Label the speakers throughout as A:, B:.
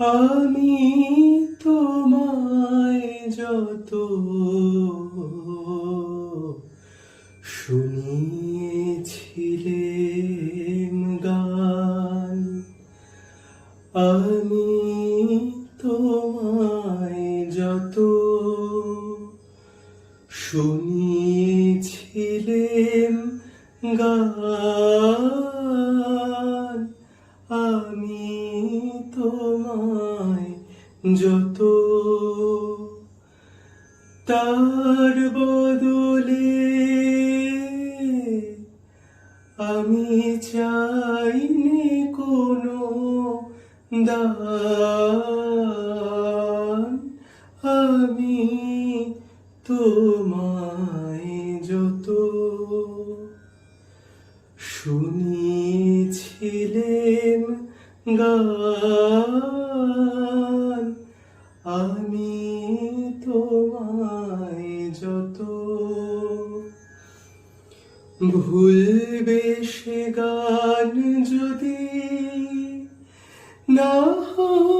A: আমি তোমায় যত শুনিয়েছিলেম গান আমি তোমায় যত শুনিয়েছিলেম গান। তোমায় যত। তার বদলে আমি চাইনি কোনো দান। আমি তোমায় গান। আমি তোমায় যত ভুলবে সে গান যদি না হয়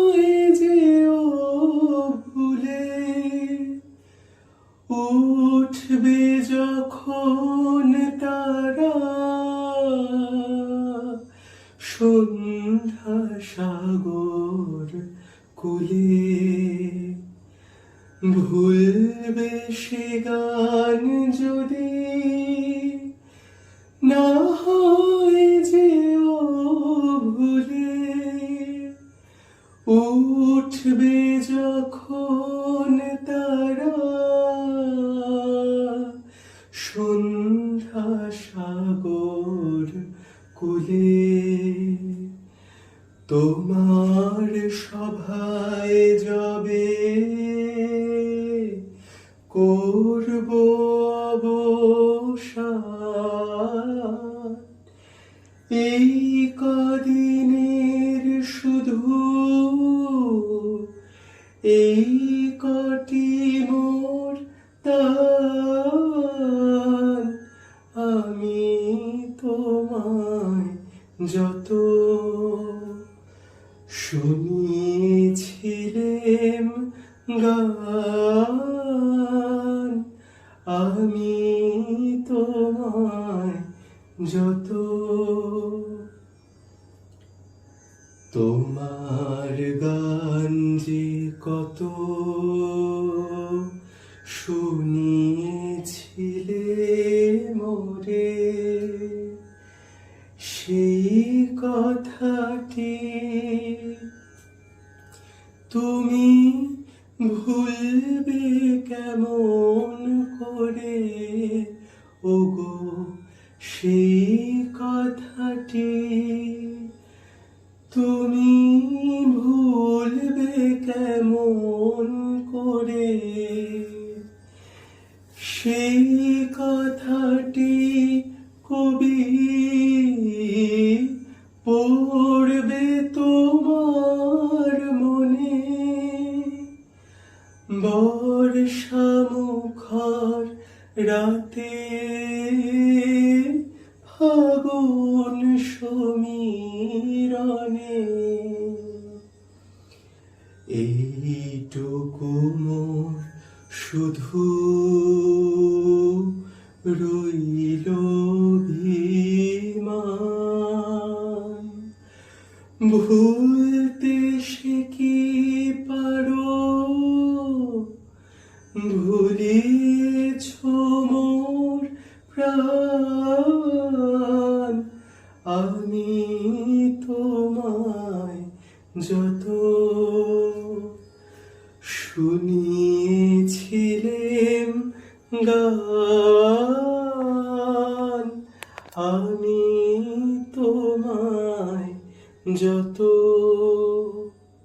A: কুলে ভুল সে গান যদি তোমার সভায় যাবে করব এই কদিনের শুধু এই কটি মোর আমি তোমায় যত শুনিয়েছিলেম গান। আমি তোমায় যত তোমার গান যে কত শুনিয়েছিলে মোরে সেই কথাটি ভুলবে কেমন করে? ওগো, সেই কথাটি তুমি ভুলবে কেমন করে? সেই কথাটি কবি পড়বে তোমার বর্ষা মুখর রাতে ফাগুন সমীরণে। এইটুকু মোর শুধু রইল ভিমান ভুলতে যত শুনিয়েছিলেন গান আমি